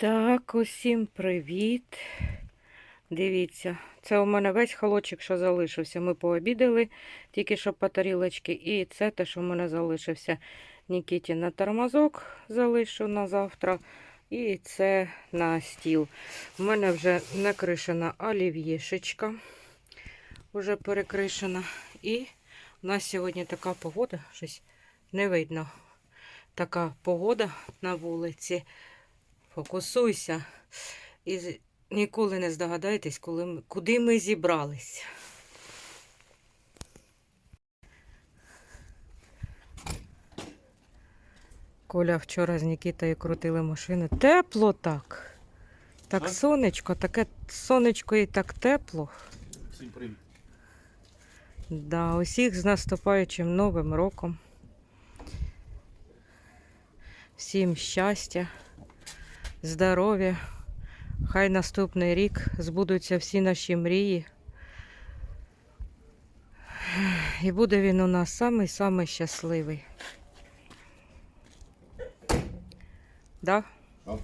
Так, усім привіт. Дивіться, це у мене весь холодчик, що залишився. Ми пообідали тільки що по тарілочки. І це те, що в мене залишився. Нікіті на тормозок залишу на завтра. І це на стіл. У мене вже накришена олів'єшечка. Уже перекришена. І у нас сьогодні така погода, щось не видно. Така погода на вулиці. Фокусуйся. І ніколи не здогадаєтесь, коли ми, куди ми зібрались. Коля вчора з Нікітою крутили машину. Тепло так. Так А? сонечко, таке сонечко і так тепло. Всім привіт. Да, усіх з наступаючим Новим роком. Всім щастя, здоров'я. Хай наступний рік збудуться всі наші мрії. І буде він у нас самий-самий щасливий. Да? Так.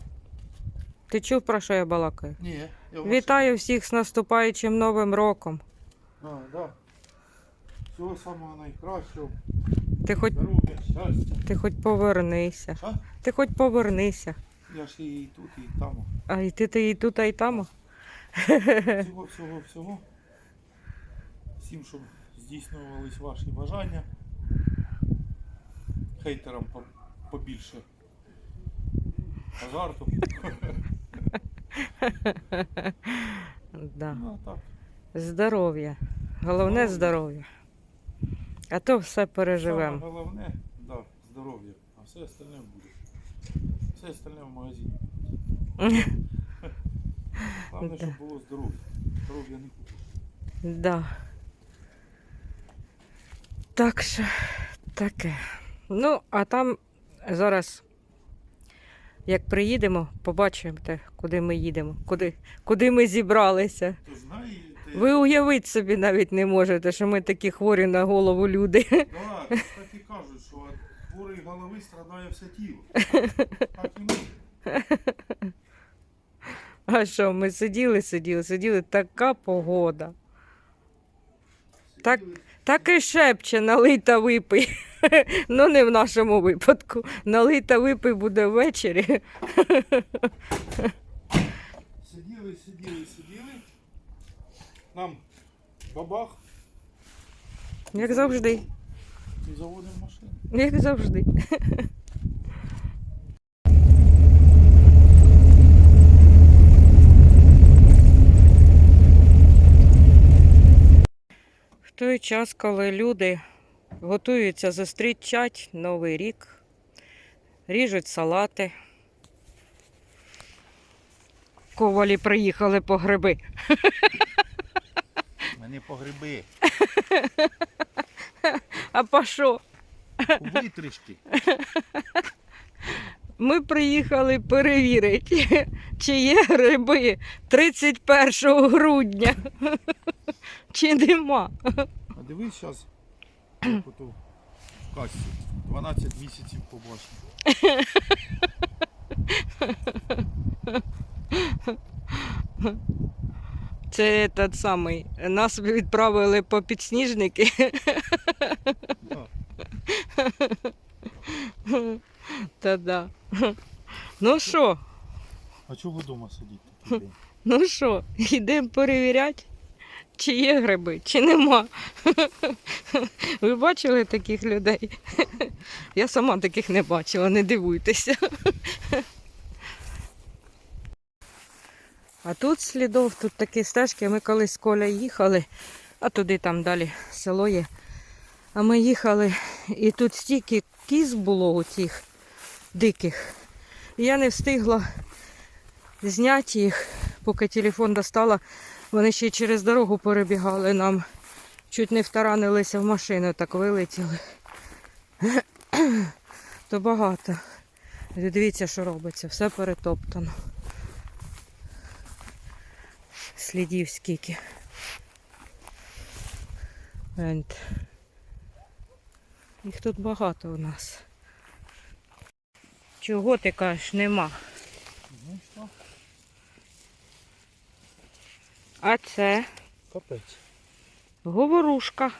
Ти чув, про що я балакаю? Ні, я Вітаю всіх з наступаючим Новим роком. А, да. Всього самого найкращого. Ти хоч, Здоров'я, щастя. ти хоч повернися. Що? Ти хоч повернися. Я ж і тут, і там. А і ти, ти і тут, а і там. Всього, всього, всього. Всім, щоб здійснювались ваші бажання. Хейтерам по- побільше азарту. Да. Ну, так. Здоров'я. Головне здоров'я. А то все переживемо. головне, да, здоров'я, а все остальне. Все остальне в магазині. Головне, щоб було здоров'я. Здоров'я не купиш. Да. Так що таке. Ну, а там зараз, як приїдемо, побачимо те, куди ми їдемо, куди, куди ми зібралися. То знаєте, Ви уявити собі навіть не можете, що ми такі хворі на голову люди. да, так і кажуть, що хворої голови страдає все тіло. Так і ми. А що, ми сиділи, сиділи, сиділи, така погода. Так, так і шепче, налий та випий. Ну, не в нашому випадку. Налий та випий буде ввечері. сиділи, сиділи, сиділи. Нам бабах Як завжди. і заводимо машину. Як завжди. В той час, коли люди готуються зустрічати Новий рік, ріжуть салати. Ковалі приїхали по гриби. Мене по гриби. А по що? Витрішки. Ми приїхали перевірити, чи є гриби 31 грудня, чи нема. А дивись зараз, в касі. 12 місяців побачимо. Це той самий. Нас відправили по підсніжники. Да. Та да. Ну що, А чого вдома сидіти? ну що, йдемо перевіряти, чи є гриби, чи нема. Ви бачили таких людей? Я сама таких не бачила, не дивуйтеся. А тут слідов, тут такі стежки. Ми колись з Коля їхали, а туди там далі село є. А ми їхали, і тут стільки кіз було у тих диких. І я не встигла зняти їх, поки телефон достала. Вони ще й через дорогу перебігали нам. Чуть не втаранилися в машину, так вилетіли. То багато. Дивіться, що робиться, все перетоптано. Слідів скільки. Їх тут багато у нас. Чого ти кажеш, нема? Ну що? А це? Капець. Говорушка.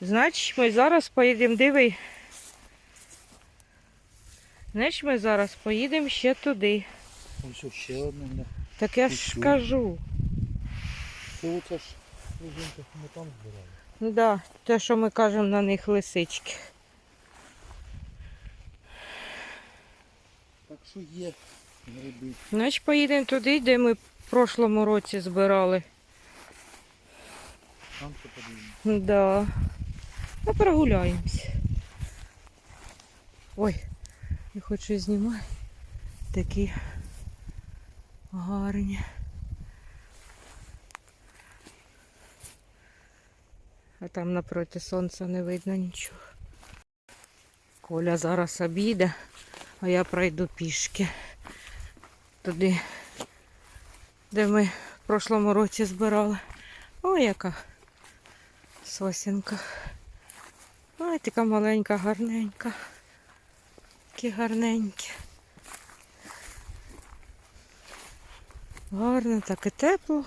Значить, ми зараз поїдемо, диви. Значить, ми зараз поїдемо ще туди. Ось ще одне. Так я ж кажу. Це оце ж, ми там збирали. Ну так, те, що ми кажемо на них лисички. Що є гриби. Значить, поїдемо туди, де ми в прошлому році збирали. Там це подивимо. Да. Ну, прогуляємось. Ой, я хочу знімати. Такі гарні. А там напроти сонця не видно нічого. Коля зараз обіде, а я пройду пішки. Туди, де ми в прошлому році збирали. Ой, яка сосінка. Ой, така маленька, гарненька. Такі гарненькі. Гарно, так і тепло.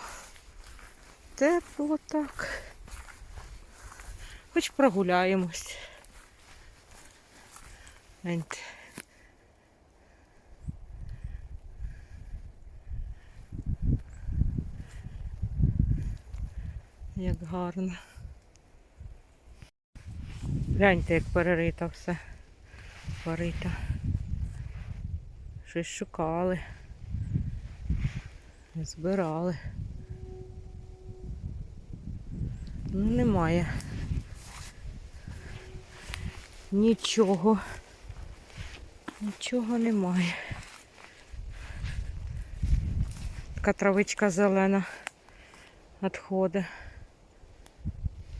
Тепло так. Хоч прогуляємось. Як гарно. Гляньте, як перерито все. Порито. Щось шукали. Збирали. Ну, немає. Нічого. Нічого немає. Така травичка зелена відходить.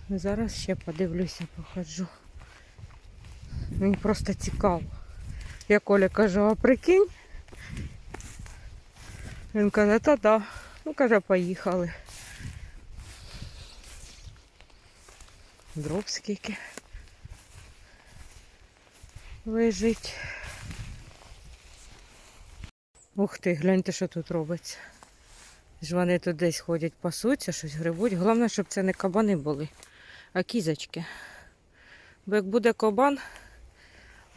Зараз ще подивлюся, походжу. Мені просто цікаво. Я Коля кажу, а прикинь? Він каже, та да. Ну, каже, поїхали. Дров скільки лежить. Ух ти, гляньте, що тут робиться. Ж вони тут десь ходять, пасуться, щось грибуть. Головне, щоб це не кабани були, кізочки. Бо як буде кабан,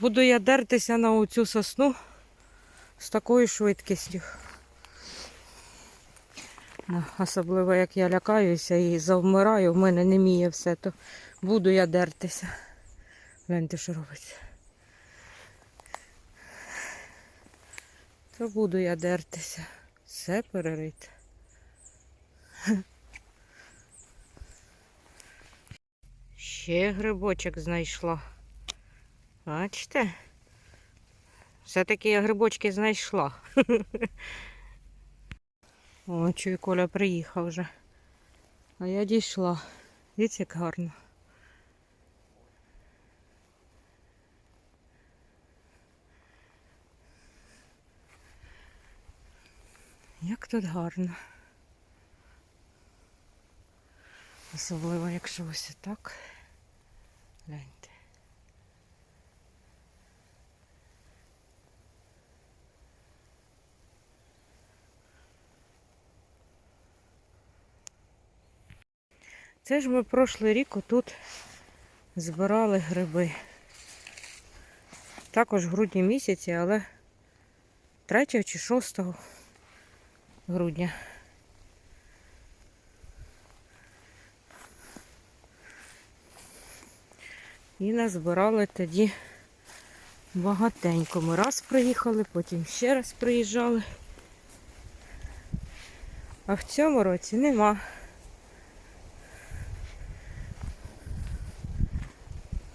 буду я дертися на оцю сосну з такою швидкістю. Ну, Особливо як я лякаюся і завмираю, в мене не міє все, то буду я дертися. Гляньте, що робиться. То буду я дертися. Все перерити. Ще грибочок знайшла. Бачите? Все-таки я грибочки знайшла. О, чую, Коля приїхав вже. А я дійшла. Дивіться, як гарно. Як тут гарно. Особливо, якщо ось так. Гляньте. Це ж ми прошлий рік отут збирали гриби. Також в грудні місяці, але 3 чи 6 грудня. І назбирали тоді багатенько. Ми раз приїхали, потім ще раз приїжджали. А в цьому році нема.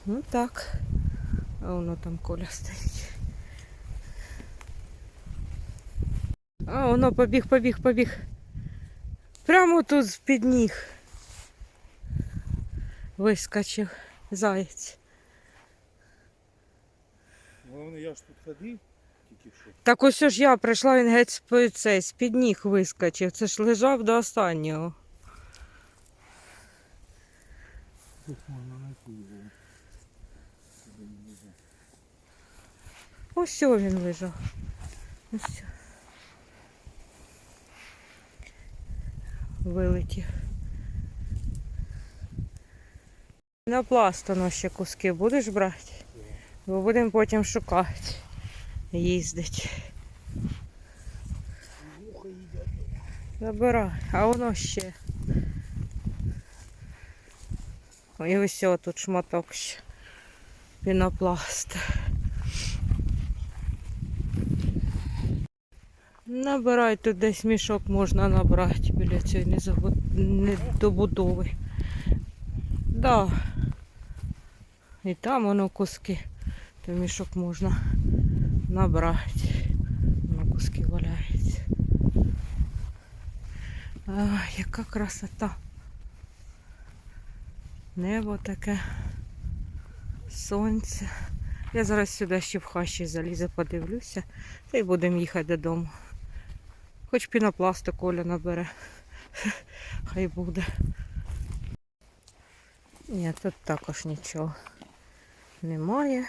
Ну так. А воно там коля стоїть. А воно побіг, побіг, побіг. Прямо тут з-під ніг. Вискочив заєць. Головне, я ж тут ходив, тільки що. Так ось ж я прийшла, він геть з цей, з-під ніг вискочив. Це ж лежав до останнього. Тут можна знайти його. Ось що він лежав. Ось. вилетів. На пластоно ще куски будеш брати? Бо будемо потім шукати. Їдять. Забирай, а воно ще. І ось тут шматок ще. Пінопласт. Набирай тут десь мішок можна набрати біля цієї недобудови. Да. І там воно куски. То мішок можна набрати. Воно куски валяються. А, яка красота. Небо таке. Сонце. Я зараз сюди ще в хащі залізу, подивлюся. Та й будемо їхати додому. Хоч пінопласту Коля набере. Хай буде. Ні, тут також нічого немає.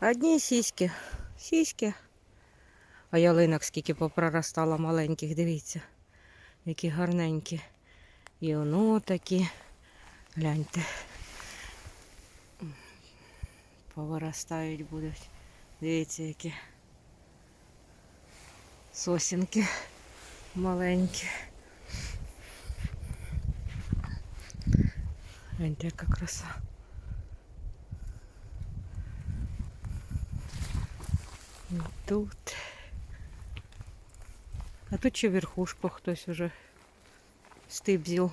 Одні сіськи. Сіськи. А ялинок скільки попроростало маленьких, дивіться, які гарненькі. І воно такі. Гляньте. Повиростають будуть. Дивіться, які сосінки маленькі. Гляньте, яка краса. Тут. А тут ще верхушку хтось уже стибзів.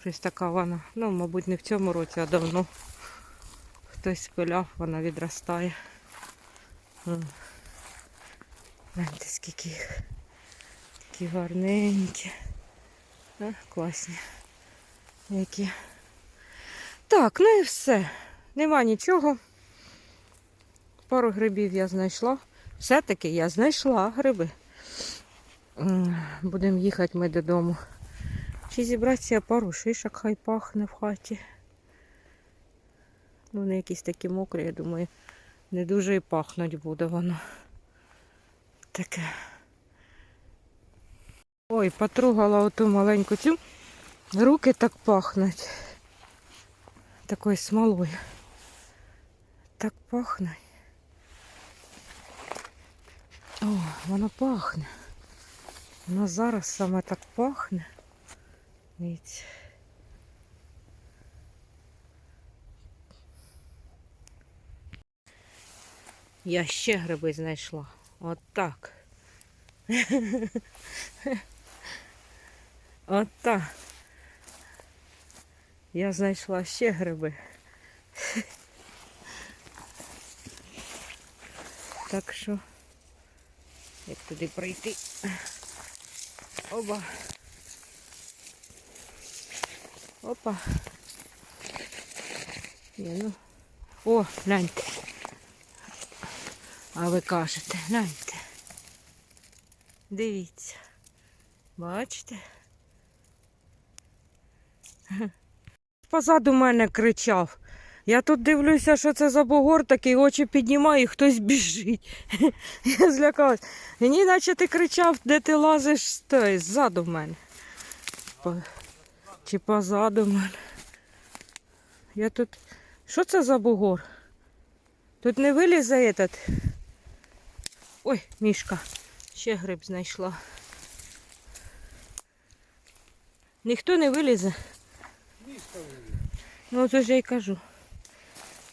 Щось така вона. Ну, мабуть, не в цьому році, а давно. Хтось спиляв, вона відростає. Гляньте, скільки їх. Такі гарненькі. А, класні. Які. Так, ну і все. Нема нічого. Пару грибів я знайшла. Все-таки я знайшла гриби. Будемо їхати ми додому. Чи зібратися пару шишок, хай пахне в хаті. Ну, вони якісь такі мокрі, я думаю, не дуже і пахнуть буде воно. Таке. Ой, потругала оту маленьку цю. Руки так пахнуть. Такою смолою. Так пахне. О, воно пахне. Воно зараз саме так пахне. Дивіться. Я ще гриби знайшла. От так. От так. Я знайшла ще гриби. Так що, як туди пройти? Оба. Опа. Ні, ну. О, гляньте. А ви кажете, гляньте. Дивіться. Бачите? Позаду мене кричав. Я тут дивлюся, що це за бугор такий, очі піднімаю і хтось біжить. Я злякалась. Мені наче ти кричав, де ти лазиш стой, ззаду мене. По- Чи позаду мене. Я тут. Що це за бугор? Тут не вилізе этот. Ой, мішка. Ще гриб знайшла. Ніхто не вилізе. Ну, то ж я й кажу.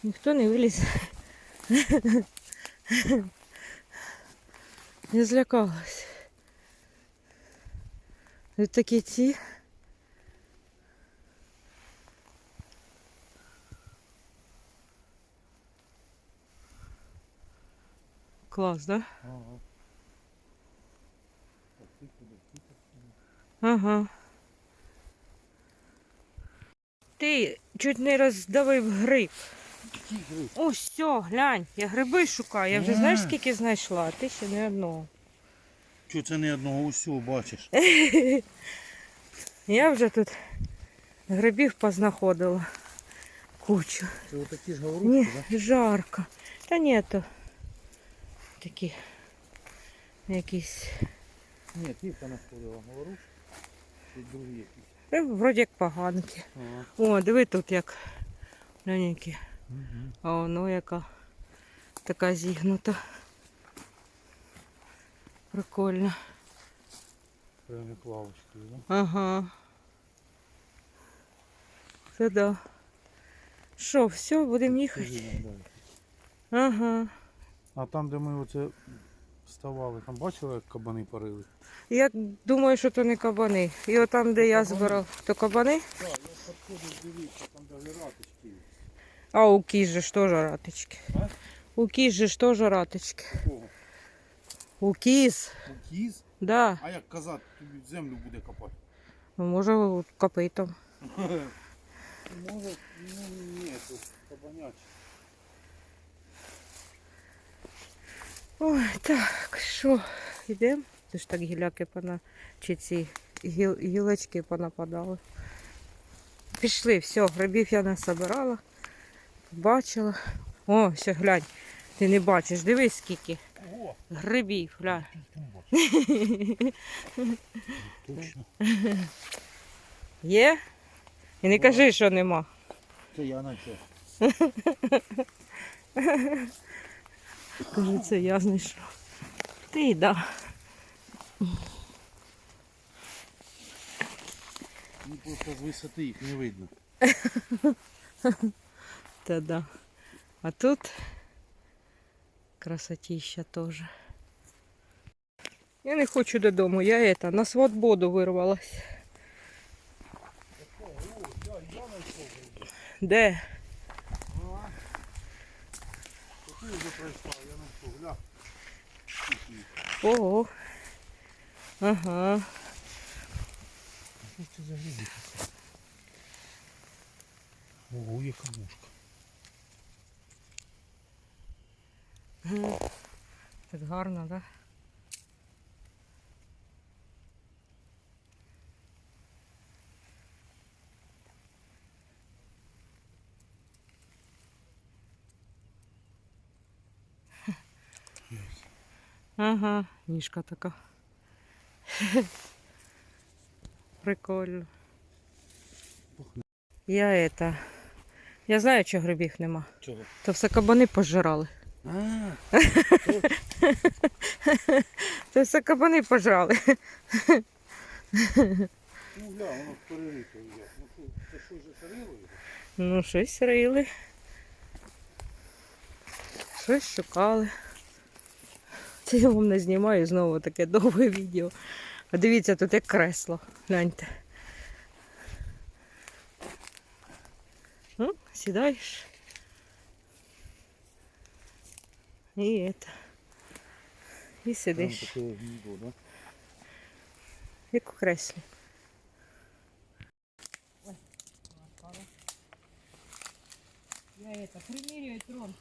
Ніхто не вилізе. Я злякалась. Ось такі ці. Клас, да? Ага. Ага. Ти чуть не роздавив гриб. Ось все, глянь, я гриби шукаю. Я вже Ні. знаєш скільки знайшла, а ти ще не одного. Чого це не одного усього бачиш? Я вже тут грибів познаходила. Кучу. Це отакі ж Ні, говорушки, так? жарко. Та ні, то такі якісь Ні, ківка находила, говорю. Чи другі якісь. Е, Вроді як поганки. Ага. О, диви тут як. Гляньки. Угу. А воно яка така зігнута. Прикольно. Прямо як лавочкою, да? Ага. Це да. Що, все, будемо їхати? Ага. А там, де ми оце вставали, там бачили, як кабани парили? Я думаю, що то не кабани. І отам, де я збирав, то кабани. Так, я підходив, дивіться, там де раточки є. А у же ж теж ратички. У кіз же ж теж ратички. У кіз, У кіз? да. А як казати, тобі землю буде копати? Ну, Може копитом. Може, ну ні, тут кабанячі. Ой, так, що, йдемо? Ти ж так гіляки пона... чи ці гіл... гілочки понападали. Пішли, все, грибів я не собирала. Бачила. О, все, глянь. Ти не бачиш, дивись скільки. Грибів, глянь. точно. Є? І не кажи, що нема. Це я наче. Кажи, це я знайшов. Ти да. Ну просто з висоти їх не видно. Та да. А тут красотища теж. Я не хочу додому, я это, на свободу вирвалась. Де? Ого. Ага. Що це за? Ого, яка мушка. Так гарно, так? Да? Ага, ніжка така. Прикольно. Я это. Я знаю, чого грибів нема. Чого? То все кабани пожирали. А, Це все кабани пожрали. ну гля, воно перерито є. Ну це що вже шарило? Ну, щось рили. Щось шукали. Це я вам не знімаю знову таке довге відео. А дивіться, тут як кресло. Гляньте. Ну, сідаєш. І это. І Там сидиш. таке гніздо, да? Як у креслі. Я это, примеряю трон.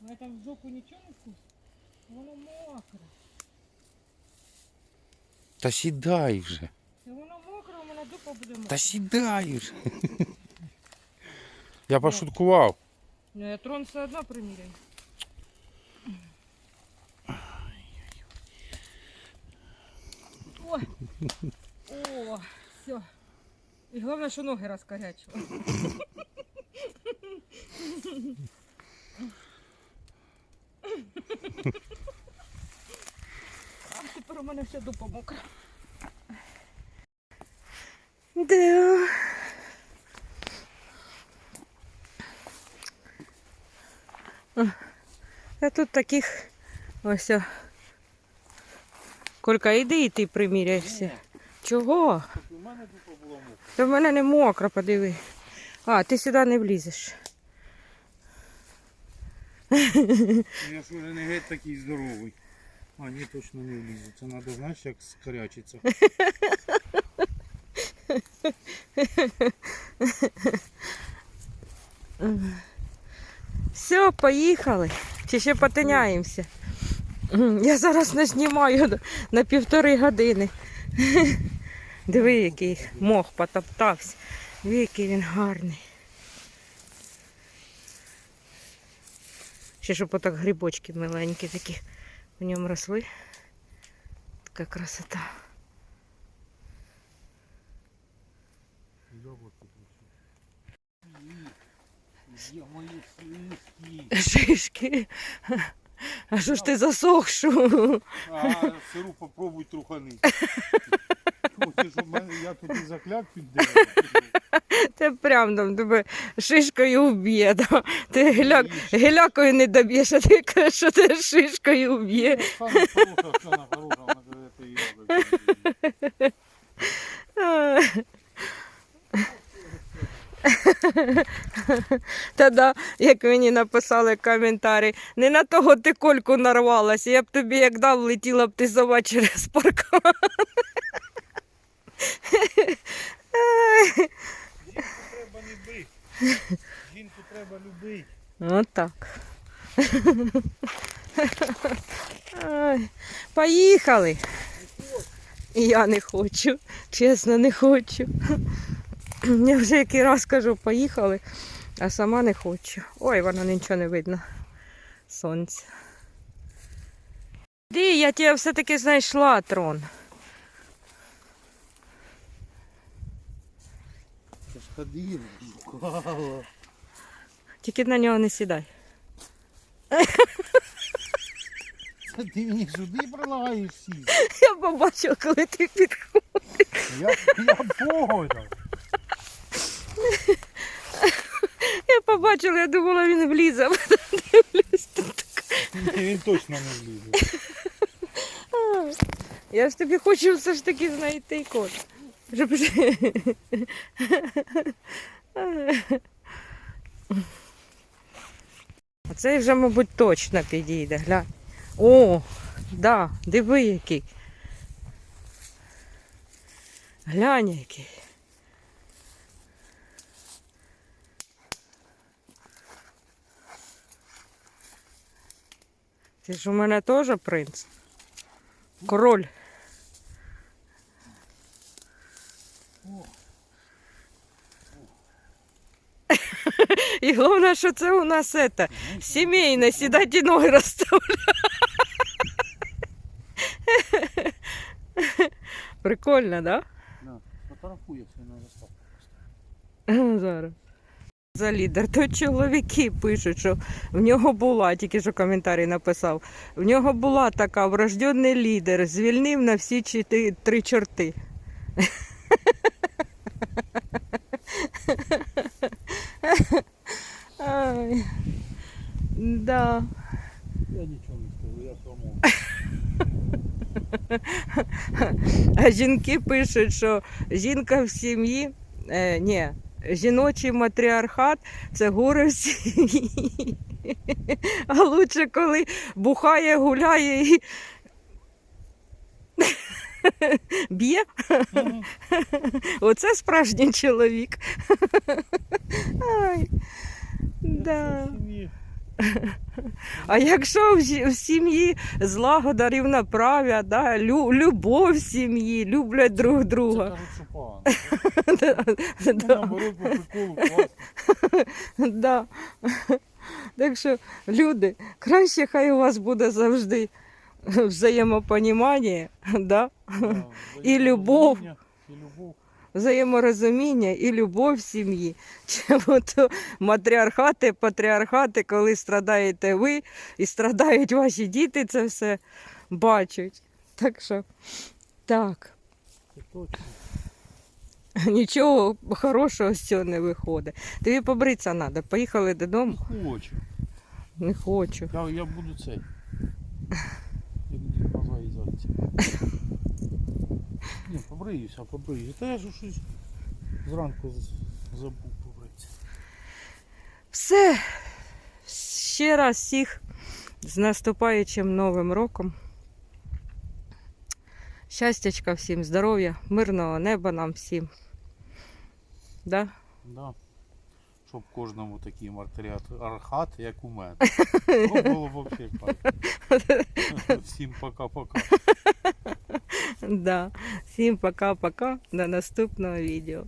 В этом в жопу ничего не вкусно? Воно мокре. Та сідай вже. Та воно мокре, у мене дупа буде мокра. Та сідай вже. Я пошуткував. Ну я трон все одно приміряю. Ой. О, все. І головне, що ноги розкарячили. А тепер у мене вся дупа мокра. Да. А тут таких ось. о. Колька, іди і ти приміряєшся. Чого? У мене дупа була мокра. Та в мене не мокро, подиви. А, ти сюди не влізеш. Я ж вже не геть такий здоровий. А, ні, точно не влізу. Це треба, знаєш, як скорячиться. Все, поїхали. Чи ще потиняємося? Я зараз не знімаю на- півтори години. Диви, який мох потоптався. Диви, який він гарний. Ще щоб отак грибочки миленькі такі в ньому росли. Така красота. Шишки. А що ж ти засохшу? А сиру попробуй трухани. Я тут і закляк під деревом. Це прям там тебе шишкою вб'є. Да? Ти геляк, гелякою не доб'єш, а ти кажеш, що ти шишкою вб'є. Саме хороша, вона каже, це. Та да, як мені написали коментарі, не на того ти кольку нарвалася, я б тобі як дав, летіла б ти сова через паркан. Жінку треба не бити. Жінку треба любити. Отак. Ай, Поїхали. Я не хочу, чесно, не хочу. Я вже який раз кажу, поїхали, а сама не хочу. Ой, воно нічого не видно. Сонце. Ди, я тебе все-таки знайшла, трон. Це ж. Тільки на нього не сідай. Це ти мені сюди прилагаєш сісти. Я побачила, коли ти підходиш. Я, я погода. Я побачила, я думала, він влізе. Дивлюсь, тут. Ні, він точно не влізе. Я ж тобі хочу все ж таки знайти код. Щоб... А цей вже, мабуть, точно підійде. Глянь. О, да, диви який. Глянь який. Ти ж у мене теж принц. Король. І головне, що це у нас це, сімейне, сідати ноги розставляти. Прикольно, да? На, фотографуй, якщо не розстав. Зараз. За лідер. То чоловіки пишуть, що в нього була, тільки що коментарі написав. В нього була така врожденний лідер, звільнив на всі чотири, три чорти. Ай. Да. Я нічого не скажу, я промовлю. А жінки пишуть, що жінка в сім'ї, е, ні, жіночий матріархат це горе в сім'ї. А лучше, коли бухає, гуляє і б'є. Оце справжній чоловік. Ай, да. Це. А якщо в сім'ї злагода рівноправ'я, да, любов в сім'ї, люблять друг друга. кажуть, наоборот, по приколу, класно. Так що, люди, краще хай у вас буде завжди взаємопонімання, да? І любов. взаєморозуміння, І любов. взаєморозуміння і любов в сім'ї. Чому то матріархати, патріархати, коли страдаєте ви і страдають ваші діти, це все бачать. Так що, так, Це точно. нічого хорошого з цього не виходить. Тобі побритися треба. Поїхали додому. Не Хочу. Не хочу. Я, я буду цей. Як дід Мазай зараз. Ні, побриюся, побриюся. Та я ж щось зранку забув побритися. Все. Ще раз всіх з наступаючим Новим роком. Щастячка всім, здоров'я, мирного неба нам всім. Да? Да. Щоб кожному такий мартріархат, як у мене. То було б взагалі пак. Всім пока-пока. Да. Всім пока-пока. До наступного відео.